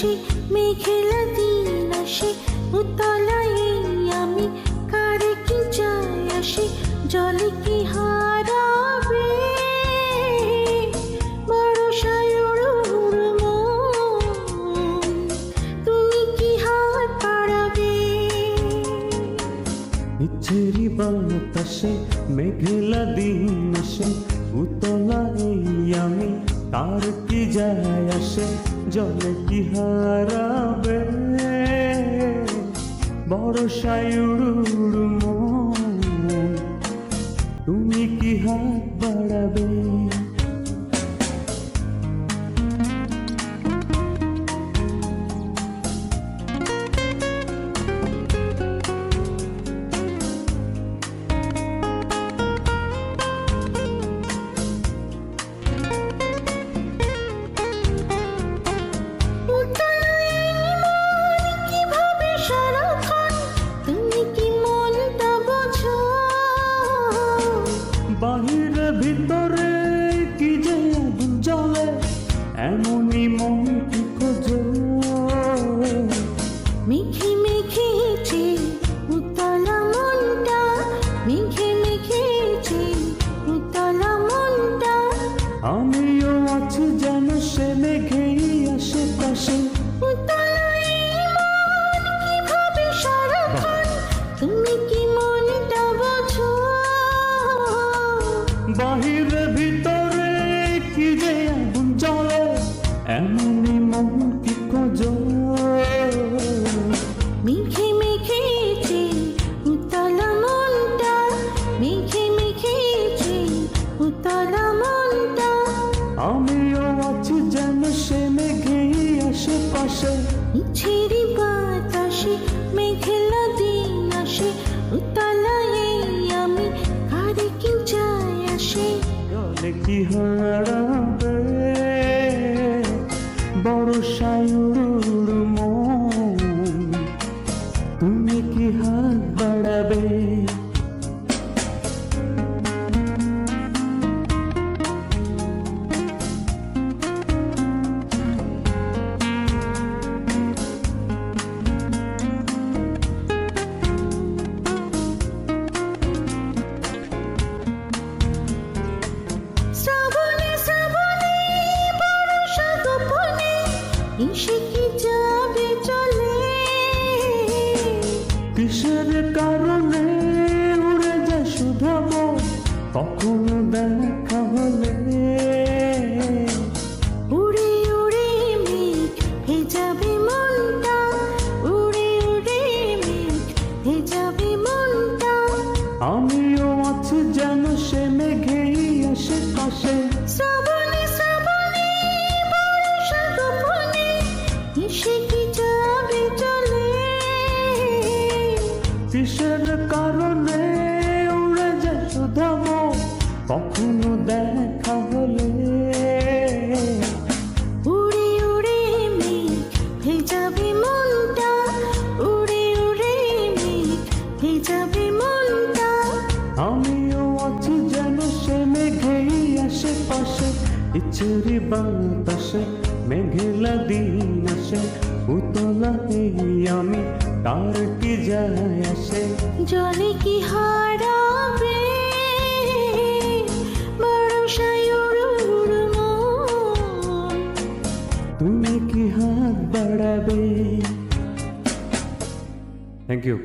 আসে, মেঘেলা দিন আসে, উতলায় আমি, কারে কি যায় আসে, জলে কি হারাবে? ইচ্ছেরি বাতাসে মেঘেলা দিন আসে উতলা এই আমি তার কি যায় আসে? জলে কি হারাবে? বড় সায়ুর মন তুমি কি হাত বাড়াবে? এমনই মন এমনই কি খোঁজো মেঘে মেঘেছে উতলা মনটা। মেঘে মেঘেছে উতলা মনটা। আমিও আছি যেন সে মেঘেই আশেপাশে। ছেড়ি বাতাসে মেঘেলা দিন আসে উতলায় আমি কারে কি যায় আসে? কি হারাবে তুমি কি হাত বাড়াবে শ্রাবণে শ্রাবণে কারণে উড়ে যায় শুধাব কখনো দেখা হলে। উড়ে উড়ে মেঘ ভেজাবে মনটা উড়ে উড়ে মেঘ ভেজাবে মনটা। আমিও আছি যেন সে মেঘেই শ্রাবণে শ্রাবণে ইচ্ছেরি বাতাসে মেঘেলা দিন আসে উতলা আমি তার কি যায় আসে? জলে কি হারাবে? তুমি কি হাত বাড়াবে? Thank you